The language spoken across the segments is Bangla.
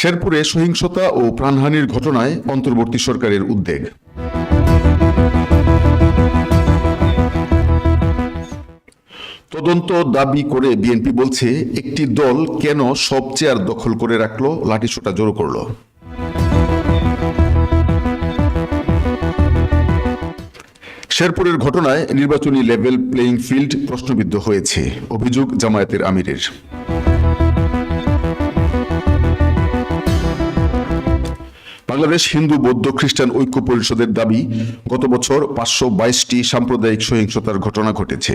শেরপুরে সহিংসতা ও প্রাণহানির ঘটনায় অন্তর্বর্তী সরকারের উদ্বেগ। তদন্ত দাবি করে বিএনপি বলছে, একটি দল কেন সব চেয়ার দখল করে রাখল, লাঠিসোঁটা জড়ো করল? শেরপুরের ঘটনায় নির্বাচনী লেভেল প্লেইং ফিল্ড প্রশ্নবিদ্ধ হয়েছে, অভিযোগ জামায়াতের আমিরের। বাংলাদেশ হিন্দু, বৌদ্ধ, খ্রিস্টান ঐক্য পরিষদের দাবি, গত বছর পাঁচশো বাইশটি সাম্প্রদায়িক সহিংসতার ঘটনা ঘটেছে।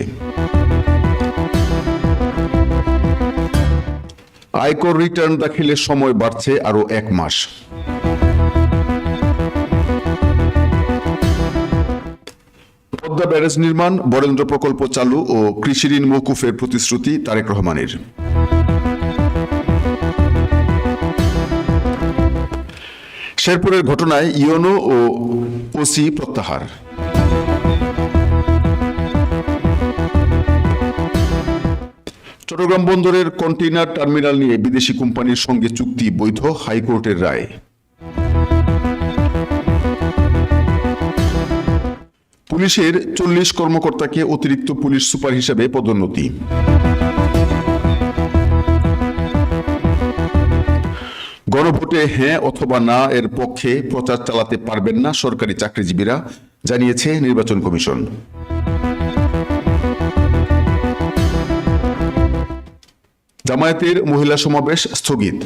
আয়কর রিটার্ন দাখিলের সময় বাড়ছে আরও এক মাস। পদ্মা ব্যারেজ নির্মাণ, বরেন্দ্র প্রকল্প চালু ও কৃষি ঋণ মৌকুফের প্রতিশ্রুতি তারেক রহমানের। শেরপুরের ঘটনায় ইয়োনো ও ওসি প্রত্যাহার। চট্টগ্রাম বন্দরের কন্টেইনার টার্মিনাল নিয়ে বিদেশি কোম্পানির সঙ্গে চুক্তি বৈধ, হাইকোর্টের রায়। পুলিশের চল্লিশ কর্মকর্তাকে অতিরিক্ত পুলিশ সুপার হিসেবে পদোন্নতি। গণভোটে হ্যাঁ অথবা না এর পক্ষে প্রচার চালাতে পারবেন না সরকারি চাকরিজীবীরা, জানিয়েছে নির্বাচন কমিশন। জামায়াতের মহিলা সমাবেশ স্থগিত।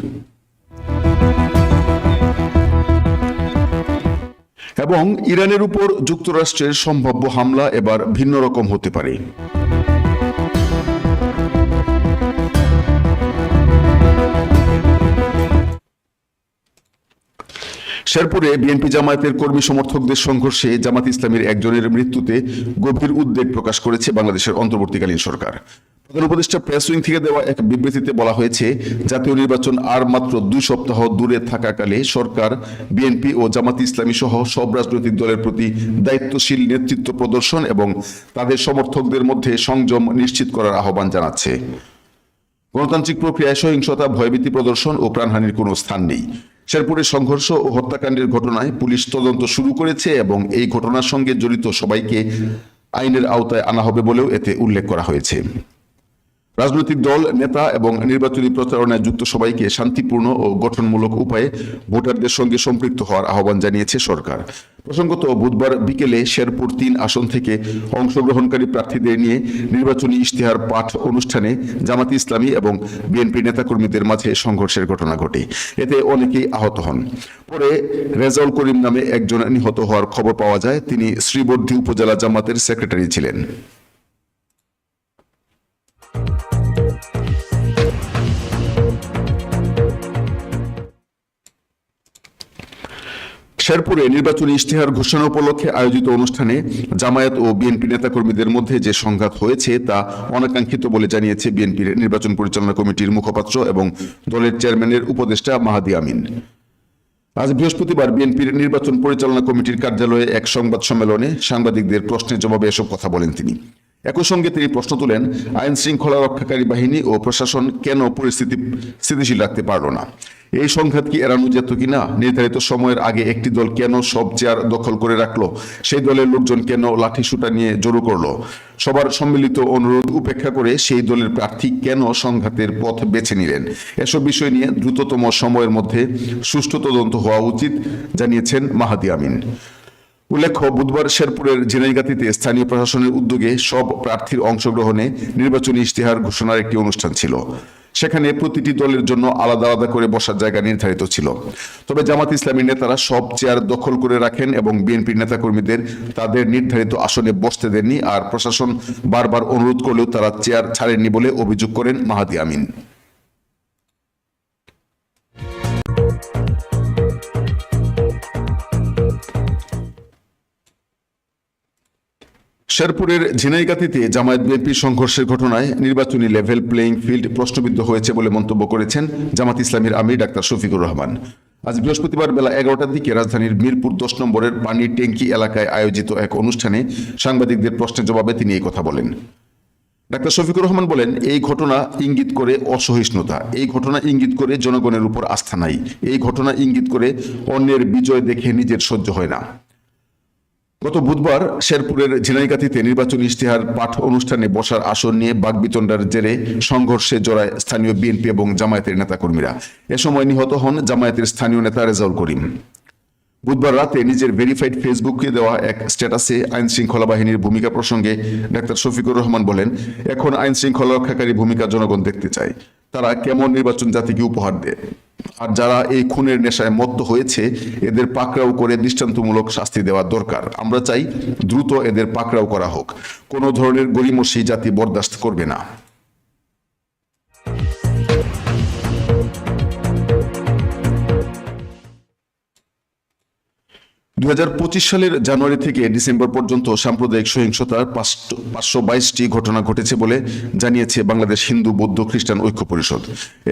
এবং ইরানের উপর যুক্তরাষ্ট্রের সম্ভাব্য হামলা এবার ভিন্ন রকম হতে পারে। শেরপুরে বিএনপি জামায়াতের কর্মী সমর্থকদের সংঘর্ষে জামাত ইসলামের একজনের মৃত্যুতে গভীর উদ্বেগ প্রকাশ করেছে বাংলাদেশের অন্তর্বর্তীকালীন সরকার। প্রধান উপদেষ্টা প্রেস উইং থেকে দেওয়া এক বিবৃতিতে বলা হয়েছে, জাতীয় নির্বাচন আর মাত্র দুই সপ্তাহ দূরে থাকাকালে সরকার, বিএনপি ও জামাত ইসলামী সহ সব রাজনৈতিক দলের প্রতি দায়িত্বশীল নেতৃত্ব প্রদর্শন এবং তাদের সমর্থকদের মধ্যে সংযম নিশ্চিত করার আহ্বান জানাচ্ছে। গণতান্ত্রিক প্রক্রিয়ায় সহিংসতা, ভয়ভীতি প্রদর্শন ও প্রাণহানির কোনো স্থান নেই। শেরপুরের সংঘর্ষ ও হত্যাকাণ্ডের ঘটনায় পুলিশ তদন্ত শুরু করেছে এবং এই ঘটনার সঙ্গে জড়িত সবাইকে আইনের আওতায় আনা হবে বলেও এতে উল্লেখ করা হয়েছে। রাজনৈতিক দল, নেতা এবং নির্বাচনী প্রচারণায় যুক্ত সবাইকে শান্তিপূর্ণ ও গঠনমূলক উপায়ে ভোটারদের সঙ্গে সম্পৃক্ত হওয়ার আহ্বান জানিয়েছে সরকার। প্রসঙ্গত, বুধবার বিকেলে শেরপুর তিন আসন থেকে অংশগ্রহণকারী প্রার্থীদের নিয়ে নির্বাচনী ইশতেহার পাঠ অনুষ্ঠানে জামাত ইসলামী এবং বিএনপি নেতাকর্মীদের মাঝে সংঘর্ষের ঘটনা ঘটে। এতে অনেকেই আহত হন। পরে রেজাউল করিম নামে একজন নিহত হওয়ার খবর পাওয়া যায়। তিনি শ্রীবর্ধী উপজেলা জামাতের সেক্রেটারি ছিলেন। শেরপুরে নির্বাচনী ইশতেহার ঘোষণা উপলক্ষে আয়োজিত অনুষ্ঠানে জামায়াত ও বিএনপি নেতাকর্মীদের মধ্যে যে সংঘাত হয়েছে তা অনাকাঙ্ক্ষিত বলে জানিয়েছে বিএনপির নির্বাচন পরিচালনা কমিটির মুখপাত্র এবং দলের চেয়ারম্যানের উপদেষ্টা মাহাদি আমিন। আজ বৃহস্পতিবার বিএনপির নির্বাচন পরিচালনা কমিটির কার্যালয়ে এক সংবাদ সম্মেলনে সাংবাদিকদের প্রশ্নের জবাবে এসব কথা বলেন তিনি। একই সঙ্গে তিনি প্রশ্ন তুলেন আইন শৃঙ্খলা রক্ষাকারী বাহিনী ও প্রশাসন কেন পরিস্থিতি স্থিতিশীল রাখতে পারল না? এই সংঘাত কি এড়ানো যেত কিনা? নির্ধারিত সময়ের আগে একটি দল কেন সব চেয়ার দখল করে রাখল? সেই দলের লোকজন কেন লাঠি সুটা নিয়ে জড়ো করল? সবার সম্মিলিত অনুরোধ উপেক্ষা করে সেই দলের প্রার্থী কেন সংঘাতের পথ বেছে নিলেন? এসব বিষয় নিয়ে দ্রুততম সময়ের মধ্যে সুষ্ঠু তদন্ত হওয়া উচিত, জানিয়েছেন মাহাদি আমিন। উল্লেখ্য, বুধবার শেরপুরের ঝিনাইগাতিতে স্থানীয় প্রশাসনের উদ্যোগে সব প্রার্থীর অংশগ্রহণে নির্বাচনী ইশতেহার ঘোষণার একটি অনুষ্ঠান ছিল। সেখানে প্রতিটি দলের জন্য আলাদা আলাদা করে বসার জায়গা নির্ধারিত ছিল। তবে জামাত ইসলামী নেতারা সব চেয়ার দখল করে রাখেন এবং বিএনপির নেতাকর্মীদের তাদের নির্ধারিত আসনে বসতে দেননি। আর প্রশাসন বারবার অনুরোধ করলেও তারা চেয়ার ছাড়েননি বলে অভিযোগ করেন মাহাদি আমিন। শেরপুরের ঝিনাইগাতিতে জামায়াত বিএনপির সংঘর্ষের ঘটনায় নির্বাচনী লেভেল প্লেইং ফিল্ড প্রশ্নবিদ্ধ হয়েছে বলে মন্তব্য করেছেন জামাত ইসলামীর আমির ডাক্তার শফিকুর রহমান। আজ বৃহস্পতিবার বেলা এগারোটার দিকে রাজধানীর মিরপুর দশ নম্বরের পানির ট্যাঙ্কি এলাকায় আয়োজিত এক অনুষ্ঠানে সাংবাদিকদের প্রশ্নের জবাবে তিনি এই কথা বলেন। ডাক্তার শফিকুর রহমান বলেন, এই ঘটনা ইঙ্গিত করে অসহিষ্ণুতা, এই ঘটনা ইঙ্গিত করে জনগণের উপর আস্থা নাই, এই ঘটনা ইঙ্গিত করে অন্যের বিজয় দেখে নিজের সহ্য হয় না। গত বুধবার শেরপুরের ঝিনাইগাতিতে নির্বাচনী ইশতেহার পাঠ অনুষ্ঠানে বসার আসন নিয়ে বাগবিতণ্ডার জেরে সংঘর্ষে জড়ায় স্থানীয় বিএনপি এবং জামায়াতের নেতাকর্মীরা। এ সময় নিহত হন জামায়াতের স্থানীয় নেতা রেজাউল করিম। বুধবার রাতে নিজের ভেরিফাইড ফেসবুকে দেওয়া এক স্ট্যাটাসে আইন শৃঙ্খলা বাহিনীর ভূমিকা প্রসঙ্গে ডাক্তার শফিকুর রহমান বলেন, এখন আইন শৃঙ্খলা রক্ষাকারী ভূমিকা জনগণ দেখতে চায়। তারা কেমন নির্বাচন জাতিকে উপহার দেয়? আর যারা এই খুনের নেশায় মত্ত হয়েছে, এদের পাকড়াও করে দৃষ্টান্তমূলক শাস্তি দেওয়া দরকার। আমরা চাই দ্রুত এদের পাকড়াও করা হোক। কোনো ধরনের গরিমসি জাতি বরদাস্ত করবে না। দুই হাজার পঁচিশ সালের জানুয়ারি থেকে ডিসেম্বর পর্যন্ত সাম্প্রদায়িক সহিংসতার পাঁচশো বাইশটি ঘটনা ঘটেছে বলে জানিয়েছে বাংলাদেশ হিন্দু বৌদ্ধ খ্রিস্টান ঐক্য পরিষদ।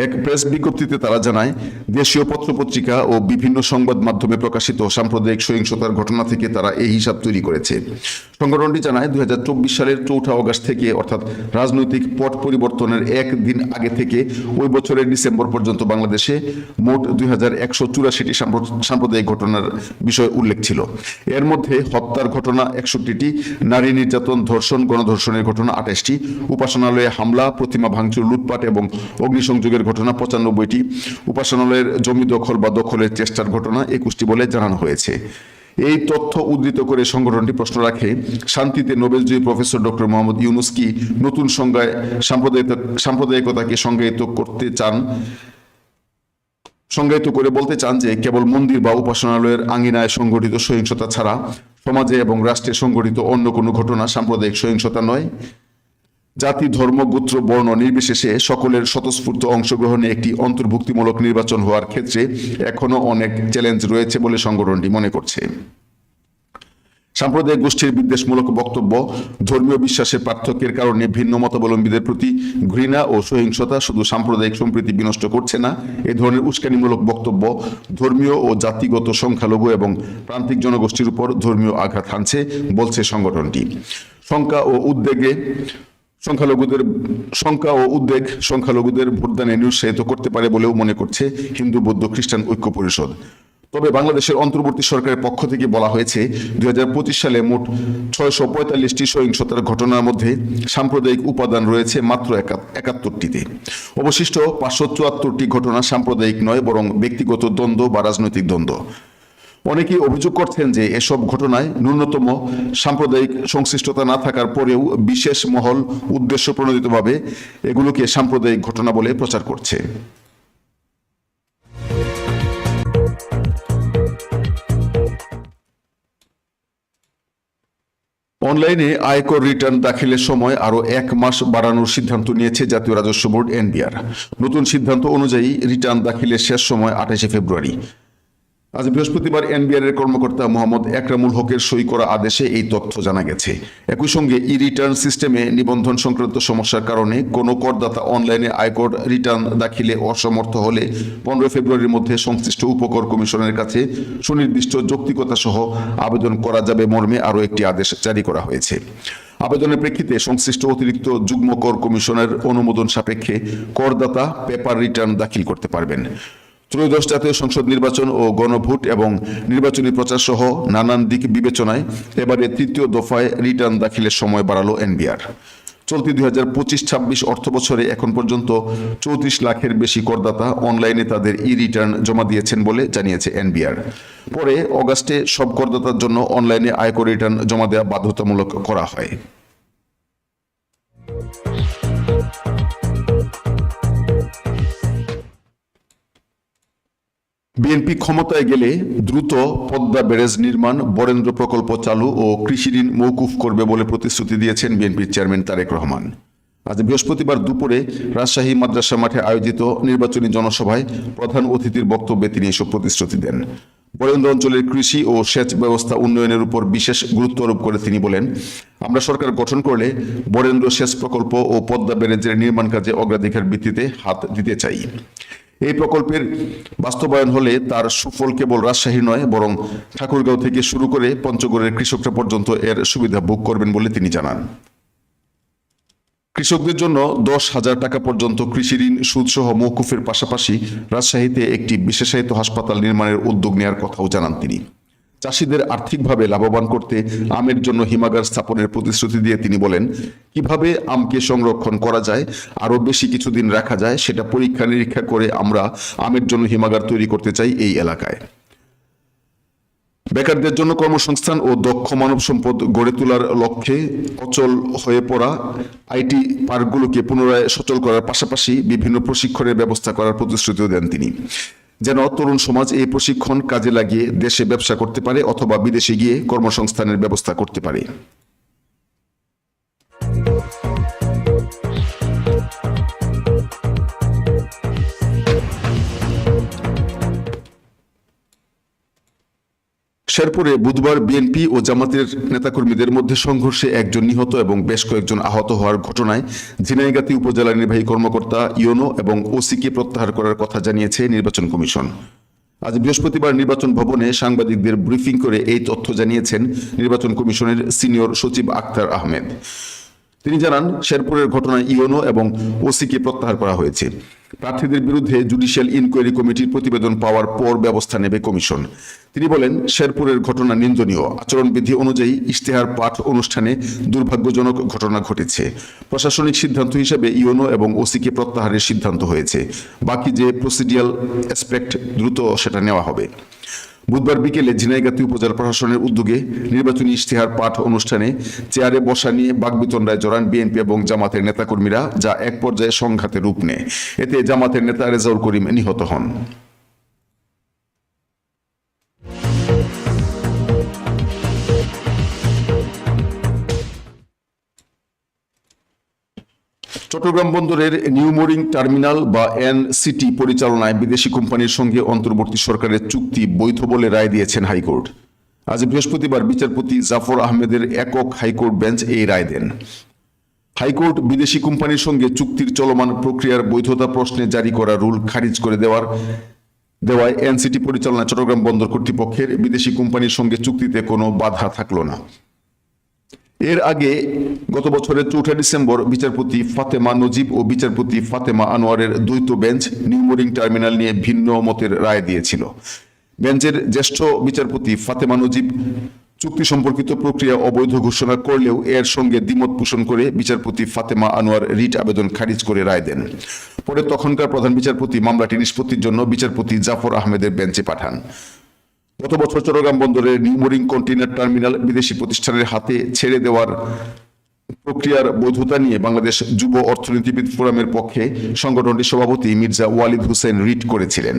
এক প্রেস বিজ্ঞপ্তিতে তারা জানায়, দেশীয় পত্রপত্রিকা ও বিভিন্ন সংবাদ মাধ্যমে প্রকাশিত সাম্প্রদায়িক সহিংসতার ঘটনা থেকে তারা এই হিসাব তৈরি করেছে। সংগঠনটি জানায় দুই হাজার চব্বিশ সালের চৌঠা অগাস্ট থেকে অর্থাৎ রাজনৈতিক পট পরিবর্তনের এক দিন আগে থেকে ওই বছরের ডিসেম্বর পর্যন্ত বাংলাদেশে মোট দুই সাম্প্রদায়িক ঘটনার বিষয় উল্লেখ ছিল। এর মধ্যে হত্যার ঘটনা একষট্টিটি, নারী নির্যাতন, ধর্ষণ, গণধর্ষণের ঘটনা আঠাশটি, উপাসনালয়ে হামলা, প্রতিমা ভাঙচুর, লুটপাট এবং অগ্নিসংযোগের ঘটনা পঁচানব্বইটি, উপাসনালয়ের জমি দখল বা দখলের চেষ্টার ঘটনা একুশটি বলে জানানো হয়েছে। এই তথ্য উদ্ধৃত করে সংগঠনটি প্রশ্ন রাখে, শান্তিতে নোবেলজয়ী প্রফেসর ডক্টর মোহাম্মদ ইউনুস কি নতুন সংজ্ঞায় সাম্প্রদায়িক সাম্প্রদায়িকতাকে সংজ্ঞায়িত করতে চান? সংজ্ঞায়িত করে বলতে চান যে কেবল মন্দির বা উপাসনালয়ের আঙ্গিনায় সংঘটিত সহিংসতা ছাড়া সমাজে এবং রাষ্ট্রে সংঘটিত অন্য কোনো ঘটনা, সাম্প্রদায়িক সহিংসতা নয়। জাতি, ধর্ম, গোত্র, বর্ণ নির্বিশেষে সকলের স্বতঃস্ফূর্ত অংশগ্রহণে একটি অন্তর্ভুক্তিমূলক নির্বাচন হওয়ার ক্ষেত্রে এখনও অনেক চ্যালেঞ্জ রয়েছে বলে সংগঠনটি মনে করছে। সাম্প্রদায়িক গোষ্ঠীর বিদ্বেষমূলক বক্তব্য, ধর্মীয় বিশ্বাসের পার্থক্যের কারণে ভিন্ন মতাবলম্বীদের প্রতি ঘৃণা ও সহিংসতা শুধু সাম্প্রদায়িক সম্প্রীতি বিনষ্ট করছে না, এ ধরনের উস্কানিমূলক বক্তব্য ধর্মীয় ও জাতিগত সংখ্যালঘু এবং প্রান্তিক জনগোষ্ঠীর উপর ধর্মীয় আঘাত হানছে, বলছে সংগঠনটি। শঙ্কা ও উদ্বেগে সংখ্যালঘুদের, শঙ্কা ও উদ্বেগ সংখ্যালঘুদের ভোটদানে নিরুৎসাহিত করতে পারে বলেও মনে করছে হিন্দু বৌদ্ধ খ্রিস্টান ঐক্য পরিষদ। তবে বাংলাদেশের অন্তর্বর্তী সরকারের পক্ষ থেকে বলা হয়েছে দুই হাজার পঁচিশ সালে মোট ছয়শো পঁয়তাল্লিশটি সহিংসতার ঘটনার মধ্যে সাম্প্রদায়িক উপাদান রয়েছে মাত্র একাত্তরটিতে। অবশিষ্ট পাঁচশো চুয়াত্তরটি ঘটনা সাম্প্রদায়িক নয়, বরং ব্যক্তিগত দ্বন্দ্ব বা রাজনৈতিক দ্বন্দ্ব। অনেকেই অভিযোগ করছেন যে এসব ঘটনায় ন্যূনতম সাম্প্রদায়িক সংশ্লিষ্টতা না থাকার পরেও বিশেষ মহল উদ্দেশ্য প্রণোদিতভাবে এগুলোকে সাম্প্রদায়িক ঘটনা বলে প্রচার করছে। অনলাইনে আয়কর রিটার্ন দাখিলের সময় আরও এক মাস বাড়ানোর সিদ্ধান্ত নিয়েছে জাতীয় রাজস্ব বোর্ড এনবিআর। নতুন সিদ্ধান্ত অনুযায়ী রিটার্ন দাখিলের শেষ সময় আঠাশে ফেব্রুয়ারি। আজ বৃহস্পতিবার এনবিআর এর কর্মকর্তা মোহাম্মদ একরামুল হকের সই করা আদেশে এই তথ্য জানা গেছে। একই সঙ্গে ই রিটার্ন সিস্টেমে নিবন্ধন সংক্রান্ত সমস্যার কারণে কোনো করদাতা অনলাইনে আয়কর রিটার্ন দাখিলে অসমর্থ হলে পনেরো ফেব্রুয়ারির মধ্যে সংশ্লিষ্ট উপকর কমিশনের কাছে সুনির্দিষ্ট যৌক্তিকতা সহ আবেদন করা যাবে মর্মে আরও একটি আদেশ জারি করা হয়েছে। আবেদনের প্রেক্ষিতে সংশ্লিষ্ট অতিরিক্ত যুগ্ম কর কমিশনের অনুমোদন সাপেক্ষে করদাতা পেপার রিটার্ন দাখিল করতে পারবেন। ত্রয়োদশ জাতীয় সংসদ নির্বাচন ও গণভোট এবং নির্বাচনী প্রচার সহ নানান দিক বিবেচনায় এবারে তৃতীয় দফায় রিটার্ন দাখিলের সময় বাড়ালো এনবিআর। চলতি দুই হাজার পঁচিশ ছাব্বিশ অর্থ বছরে এখন পর্যন্ত চৌত্রিশ লাখের বেশি করদাতা অনলাইনে তাদের ই রিটার্ন জমা দিয়েছেন বলে জানিয়েছে এনবিআর। পরে অগাস্টে সব করদাতার জন্য অনলাইনে আয়কর রিটার্ন জমা দেওয়া বাধ্যতামূলক করা হয়। বিএনপি ক্ষমতায় গেলে দ্রুত পদ্মা ব্যারেজ নির্মাণ, বরেন্দ্র প্রকল্প চালু ও কৃষি ঋণ মৌকুফ করবে বলে প্রতিশ্রুতি দিয়েছেন বিএনপির চেয়ারম্যান তারেক রহমান। আজ বৃহস্পতিবার দুপুরে রাজশাহী মাদ্রাসা মাঠে আয়োজিত নির্বাচনী জনসভায় প্রধান অতিথির বক্তব্যে তিনি এসব প্রতিশ্রুতি দেন। বরেন্দ্র অঞ্চলের কৃষি ও সেচ ব্যবস্থা উন্নয়নের উপর বিশেষ গুরুত্ব আরোপ করে তিনি বলেন, আমরা সরকার গঠন করলে বরেন্দ্র সেচ প্রকল্প ও পদ্মা ব্যারেজের নির্মাণ কাজে অগ্রাধিকার ভিত্তিতে হাত দিতে চাই। এই প্রকল্পের বাস্তবায়ন হলে তার সুফল কেবল রাজশাহী নয়, বরং ঠাকুরগাঁও থেকে শুরু করে পঞ্চগড়ের কৃষকরা পর্যন্ত এর সুবিধা ভোগ করবেন বলে তিনি জানান। কৃষকদের জন্য দশ হাজার টাকা পর্যন্ত কৃষি ঋণ, সুদসহ মৌকুফের পাশাপাশি রাজশাহীতে একটি বিশেষায়িত হাসপাতাল নির্মাণের উদ্যোগ নেওয়ার কথাও জানান তিনি। চাষিদের আর্থিকভাবে লাভবান করতে আমের জন্য হিমাগার স্থাপনের প্রতিশ্রুতি দিয়ে তিনি বলেন, কীভাবে আমকে সংরক্ষণ করা যায়, আরও বেশি কিছুদিন রাখা যায়, সেটা পরীক্ষা নিরীক্ষা করে আমরা আমের জন্য হিমাগার তৈরি করতে চাই এই এলাকায়। বেকারদের জন্য কর্মসংস্থান ও দক্ষ মানব সম্পদ গড়ে তোলার লক্ষ্যে অচল হয়ে পড়া আইটি পার্কগুলোকে পুনরায় সচল করার পাশাপাশি বিভিন্ন প্রশিক্ষণের ব্যবস্থা করার প্রতিশ্রুতিও দেন তিনি। যেন তরুণ সমাজ এই প্রশিক্ষণ কাজে লাগিয়ে দেশে ব্যবসা করতে পারে অথবা বিদেশে গিয়ে কর্মসংস্থানের ব্যবস্থা করতে পারে। শেরপুরে বুধবার বিএনপি ও জামাতের নেতাকর্মীদের মধ্যে সংঘর্ষে একজন নিহত এবং বেশ কয়েকজন আহত হওয়ার ঘটনায় ঝিনাইগাতি উপজেলা নির্বাহী কর্মকর্তা ইয়োনো এবং ওসিকে প্রত্যাহার করার কথা জানিয়েছে নির্বাচন কমিশন। আজ বৃহস্পতিবার নির্বাচন ভবনে সাংবাদিকদের ব্রিফিং করে এই তথ্য জানিয়েছেন নির্বাচন কমিশনের সিনিয়র সচিব আক্তার আহমেদ। তিনি জানান, শেরপুরের ঘটনায় ইওনো এবং ওসিকে প্রত্যাহার করা হয়েছে। প্রার্থীদের বিরুদ্ধে জুডিশিয়াল ইনকোয়ারি কমিটির প্রতিবেদন পাওয়ার পর ব্যবস্থা নেবে কমিশন। তিনি বলেন, শেরপুরের ঘটনা নিন্দনীয়। আচরণবিধি অনুযায়ী ইশতেহার পাঠ অনুষ্ঠানে দুর্ভাগ্যজনক ঘটনা ঘটেছে। প্রশাসনিক সিদ্ধান্ত হিসেবে ইওনো এবং ওসিকে প্রত্যাহারের সিদ্ধান্ত হয়েছে। বাকি যে প্রসিডিয়াল অ্যাসপেক্ট দ্রুত সেটা নেওয়া হবে। বুধবার বিকেলে ঝিনাইগাতি উপজেলা প্রশাসনের উদ্যোগে নির্বাচনী ইশতেহার পাঠ অনুষ্ঠানে চেয়ারে বসা নিয়ে বাগবিতণ্ডায় জড়ান বিএনপি এবং জামাতের নেতাকর্মীরা, যা এক পর্যায়ে সংঘাতে রূপ নেয়। এতে জামাতের নেতা রেজাউল করিম নিহত হন। চট্টগ্রাম বন্দরের নিউমোরিং টার্মিনাল বা এনসিটি পরিচালনায় বিদেশি কোম্পানির সঙ্গে অন্তর্বর্তী সরকারের চুক্তি বৈধ বলে রায় দিয়েছেন হাইকোর্ট। আজ বৃহস্পতিবার বিচারপতি জাফর আহমেদের একক হাইকোর্ট বেঞ্চ এই রায় দেন। হাইকোর্ট বিদেশি কোম্পানির সঙ্গে চুক্তির চলমান প্রক্রিয়ার বৈধতা প্রশ্নে জারি করা রুল খারিজ করে দেওয়ার দেওয়ায় এনসিটি পরিচালনা চট্টগ্রাম বন্দর কর্তৃপক্ষের বিদেশি কোম্পানির সঙ্গে চুক্তিতে কোনো বাধা থাকল না। এর আগে গত বছরের চৌঠা ডিসেম্বর বিচারপতি ফাতেমা নজিব ও বিচারপতি ফাতেমা আনোয়ারের দ্বৈত বেঞ্চ নিউমোরিং টার্মিনাল নিয়ে ভিন্ন মতের রায় দিয়েছিল। বেঞ্চের জ্যেষ্ঠ বিচারপতি ফাতেমা নজিব চুক্তি সম্পর্কিত প্রক্রিয়া অবৈধ ঘোষণা করলেও এর সঙ্গে দ্বিমত পোষণ করে বিচারপতি ফাতেমা আনোয়ার রিট আবেদন খারিজ করে রায় দেন। পরে তখনকার প্রধান বিচারপতি মামলাটি নিষ্পত্তির জন্য বিচারপতি জাফর আহমেদের বেঞ্চে পাঠান। গত বছর চট্টগ্রাম বন্দরের নিউমোরিং কন্টেইনার টার্মিনাল বিদেশি প্রতিষ্ঠানের হাতে ছেড়ে দেওয়ার প্রক্রিয়ার বৈধতা নিয়ে বাংলাদেশ যুব অর্থনীতিবিদ ফোরামের পক্ষে সংগঠনটির সভাপতি মির্জা ওয়ালিদ হোসেন রিট করেছিলেন।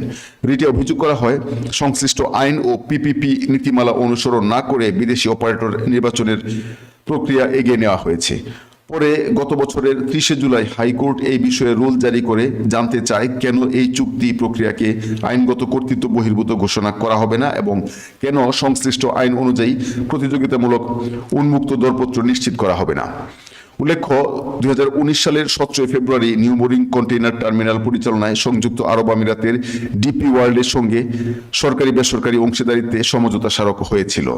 রিটে অভিযোগ করা হয়, সংশ্লিষ্ট আইন ও পিপিপি নীতিমালা অনুসরণ না করে বিদেশি অপারেটর নির্বাচনের প্রক্রিয়া এগিয়ে নেওয়া হয়েছে। পরে গত বছরের ত্রিশে জুলাই হাইকোর্ট এই বিষয়ে রুল জারি করে জানতে চায় কেন এই চুক্তি প্রক্রিয়াকে আইনগত কর্তৃত্ব বহির্ভূত ঘোষণা করা হবে না এবং কেন সংশ্লিষ্ট আইন অনুযায়ী প্রতিযোগিতামূলক উন্মুক্ত দরপত্র নিশ্চিত করা হবে না। উল্লেখ্য দু হাজার উনিশ সালের সতেরোই ফেব্রুয়ারি নিউমোরিং কন্টেইনার টার্মিনাল পরিচালনায় সংযুক্ত আরব আমিরাতের ডিপি ওয়ার্ল্ডের সঙ্গে সরকারি বেসরকারি অংশীদারিত্বে সমঝোতা স্মারক হয়েছিল।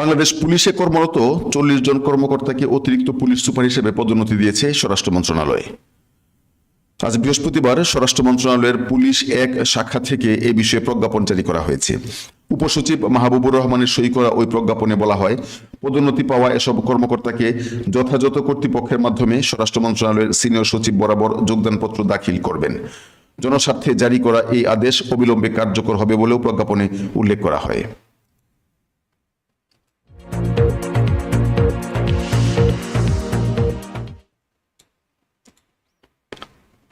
বাংলাদেশ পুলিশে কর্মরত চল্লিশ জন কর্মকর্তাকে অতিরিক্ত পুলিশ সুপার হিসেবে পদোন্নতি দিয়েছে স্বরাষ্ট্র মন্ত্রণালয়। আজ বৃহস্পতিবার স্বরাষ্ট্র মন্ত্রণালয়ের পুলিশ এক শাখা থেকে এ বিষয়ে প্রজ্ঞাপন জারি করা হয়েছে। উপসচিব মাহবুবুর রহমানের সই করা ওই প্রজ্ঞাপনে বলা হয়, পদোন্নতি পাওয়া এসব কর্মকর্তাকে যথাযথ কর্তৃপক্ষের মাধ্যমে স্বরাষ্ট্র মন্ত্রণালয়ের সিনিয়র সচিব বরাবর যোগদানপত্র দাখিল করবেন। জনস্বার্থে জারি করা এই আদেশ অবিলম্বে কার্যকর হবে বলেও প্রজ্ঞাপনে উল্লেখ করা হয়।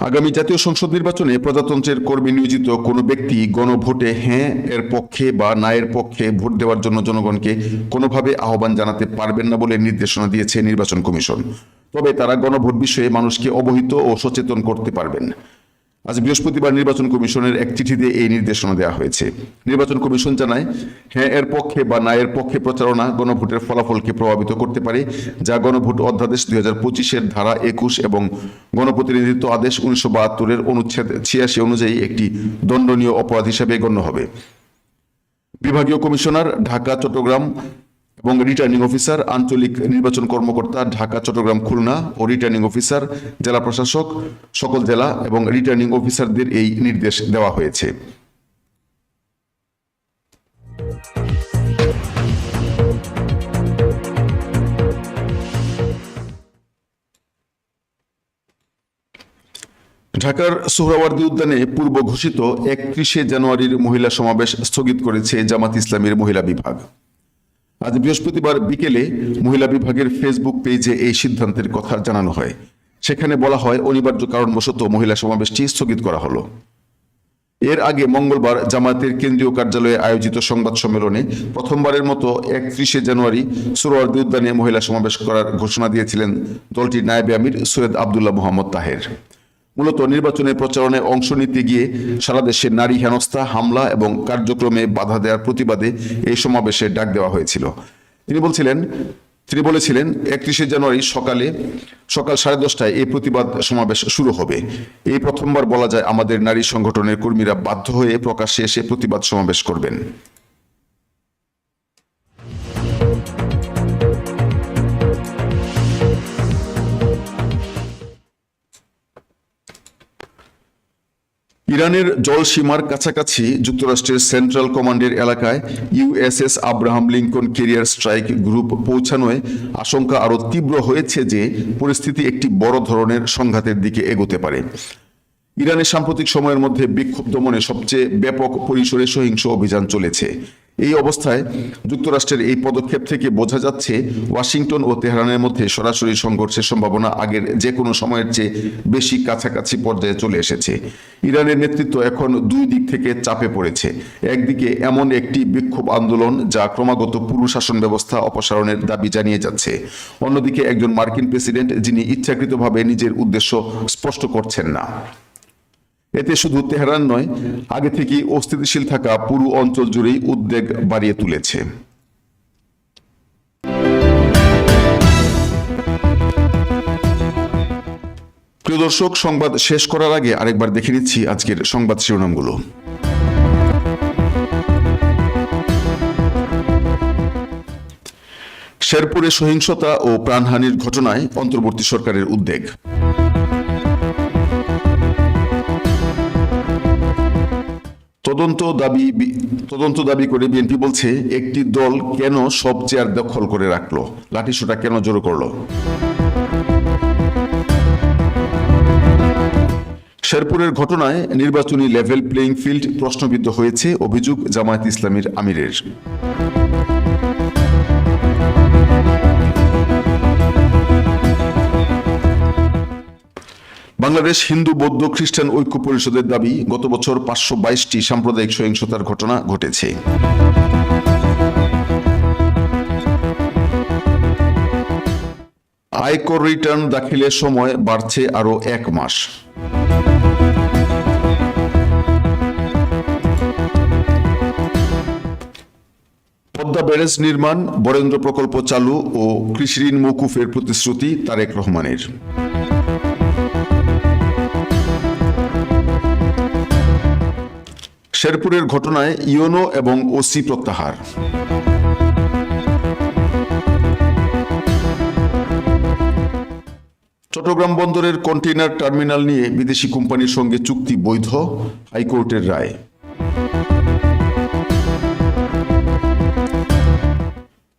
আগামী জাতীয় সংসদ নির্বাচনে প্রজাতন্ত্রের কর্মী নিয়োজিত কোনো ব্যক্তি গণভোটে হ্যাঁ এর পক্ষে বা না এর পক্ষে ভোট দেওয়ার জন্য জনগণকে কোনোভাবে আহ্বান জানাতে পারবেন না বলে নির্দেশনা দিয়েছে নির্বাচন কমিশন। তবে তারা গণভোট বিষয়ে মানুষকে অবহিত ও সচেতন করতে পারবেন। আজ বৃহস্পতিবার নির্বাচন কমিশনের এক চিঠিতে এই নির্দেশনা দেওয়া হয়েছে। নির্বাচন কমিশন জানায় হ্যাঁ এর পক্ষে বা না এর পক্ষে প্রচারণা গণভোটের ফলাফলকে প্রভাবিত করতে পারে, যা গণভোট অধ্যাদেশ দুই হাজার পঁচিশের ধারা একুশ এবং গণপ্রতিনিধিত্ব আদেশ উনিশশো বাহাত্তরের অনুচ্ছেদ ছিয়াশি অনুযায়ী একটি দণ্ডনীয় অপরাধ হিসাবে গণ্য হবে। বিভাগীয় কমিশনার ঢাকা, চট্টগ্রাম এবং রিটার্নিং অফিসার আঞ্চলিক নির্বাচন কর্মকর্তা, ঢাকা, চট্টগ্রাম, খুলনা ও রিটার্নিং অফিসার জেলা প্রশাসক, সকল জেলা এবং রিটার্নিং অফিসারদের এই নির্দেশ দেওয়া হয়েছে। ঢাকার সোহরাওয়ার্দী উদ্যানে পূর্ব ঘোষিত একত্রিশে জানুয়ারির মহিলা সমাবেশ স্থগিত করেছে জামাত ইসলামের মহিলা বিভাগ। আজ বৃহস্পতিবার বিকেলে মহিলা বিভাগের ফেসবুক পেজে এই সিদ্ধান্তের কথা জানানো হয়। সেখানে বলা হয়, অনিবার্য কারণবশত মহিলা সমাবেশটি স্থগিত করা হলো। এর আগে মঙ্গলবার জামায়াতের কেন্দ্রীয় কার্যালয়ে আয়োজিত সংবাদ সম্মেলনে প্রথমবারের মতো একত্রিশে জানুয়ারি সুরওয়ার্দী উদ্যানে মহিলা সমাবেশ করার ঘোষণা দিয়েছিলেন দলটির নায়েবে আমির সৈয়দ আবদুল্লাহ মোহাম্মদ তাহের। মূলত নির্বাচনের প্রচারণায় অংশ নিতে গিয়ে সারা দেশে নারী হেনস্থা, হামলা এবং কার্যক্রমে বাধা দেওয়ার প্রতিবাদে এই সমাবেশে ডাক দেওয়া হয়েছিল। তিনি বলছিলেন, তিনি বলেছিলেন, একত্রিশে জানুয়ারি সকালে, সকাল সাড়ে দশটায় এই প্রতিবাদ সমাবেশ শুরু হবে। এই প্রথমবার বলা যায় আমাদের নারী সংগঠনের কর্মীরা বাধ্য হয়ে প্রকাশ্যে এসে প্রতিবাদ সমাবেশ করবেন। ইরানের জলসীমার কাছাকাছি যুক্তরাষ্ট্রের সেন্ট্রাল কমান্ডের এলাকায় USS Abraham Lincoln carrier strike group পৌঁছানোয় আশঙ্কা আরও তীব্র হয়েছে যে পরিস্থিতি একটি বড় ধরনের সংঘাতের দিকে এগোতে পারে। ইরানের সাম্প্রতিক সময়ের মধ্যে বিক্ষুব্ধ মনে সবচেয়ে ব্যাপক পরিসরে সহিংস অভিযান চলেছে। এই অবস্থায় যুক্তরাষ্ট্রের এই পদক্ষেপ থেকে বোঝা যাচ্ছে, ওয়াশিংটন ও তেহরানের মধ্যে সরাসরি সংঘর্ষের সম্ভাবনা আগের যে কোনো সময়ের চেয়ে বেশি কাছাকাছি পর্যায়ে চলে এসেছে। ইরানের নেতৃত্ব এখন দুই দিক থেকে চাপে পড়েছে। একদিকে এমন একটি বিক্ষোভ আন্দোলন যা ক্রমাগত পুরু শাসন ব্যবস্থা অপসারণের দাবি জানিয়ে যাচ্ছে। অন্যদিকে একজন মার্কিন প্রেসিডেন্ট যিনি ইচ্ছাকৃতভাবে নিজের উদ্দেশ্য স্পষ্ট করছেন না। এতে শুধু তেহরান নয়, আগে থেকেই অস্থিতিশীল থাকা পুরো অঞ্চল জুড়েই উদ্বেগ বাড়িয়ে তুলেছে। প্রিয় দর্শক, সংবাদ শেষ করার আগে আরেকবার দেখে নিচ্ছি আজকের সংবাদ শিরোনামগুলো। শেরপুরে সহিংসতা ও প্রাণহানির ঘটনায় অন্তর্বর্তী সরকারের উদ্বেগ। তদন্ত দাবি তদন্ত দাবি করে বিএনপি বলছে, একটি দল কেন সব চেয়ার দখল করে রাখল? লাঠিসোটা কেন জোর করল? শেরপুরের ঘটনায় নির্বাচনী লেভেল প্লেইং ফিল্ড প্রশ্নবিদ্ধ হয়েছে, অভিযোগ জামায়াত ইসলামীর আমিরের। বাংলাদেশ হিন্দু, বৌদ্ধ, খ্রিস্টান ঐক্য পরিষদের দাবি, গত বছর পাঁচশো বাইশটি সাম্প্রদায়িক সহিংসতার ঘটনা ঘটেছে। আয়কর রিটার্ন দাখিলের সময় বাড়ছে আরও এক মাস। পদ্মা ব্যারেজ নির্মাণ, বরেন্দ্র প্রকল্প চালু ও কৃষি ঋণ মৌকুফের প্রতিশ্রুতি তারেক রহমানের। শেরপুরের ঘটনায় ইওনো এবং ওসি প্রত্যাহার। চট্টগ্রাম বন্দরের কন্টেইনার টার্মিনাল নিয়ে বিদেশি কোম্পানির সঙ্গে চুক্তি বৈধ, হাইকোর্টের রায়।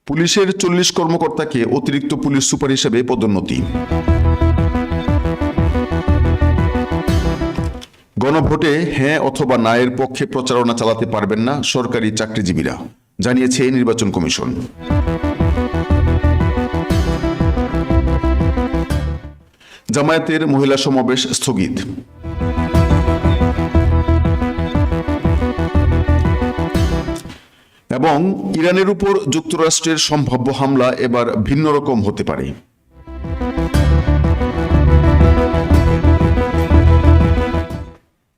পুলিশের চল্লিশ কর্মকর্তাকে অতিরিক্ত পুলিশ সুপার হিসেবে পদোন্নতি। গণভোটে হ্যাঁ অথবা না এর পক্ষে প্রচারণা চালাতে পারবেন না সরকারি চাকরিজীবীরা, জানিয়েছে নির্বাচন কমিশন। জামায়াতের মহিলা সমাবেশ স্থগিত। এবং ইরানের উপর যুক্তরাষ্ট্রের সম্ভাব্য হামলা এবার ভিন্ন রকম হতে পারে।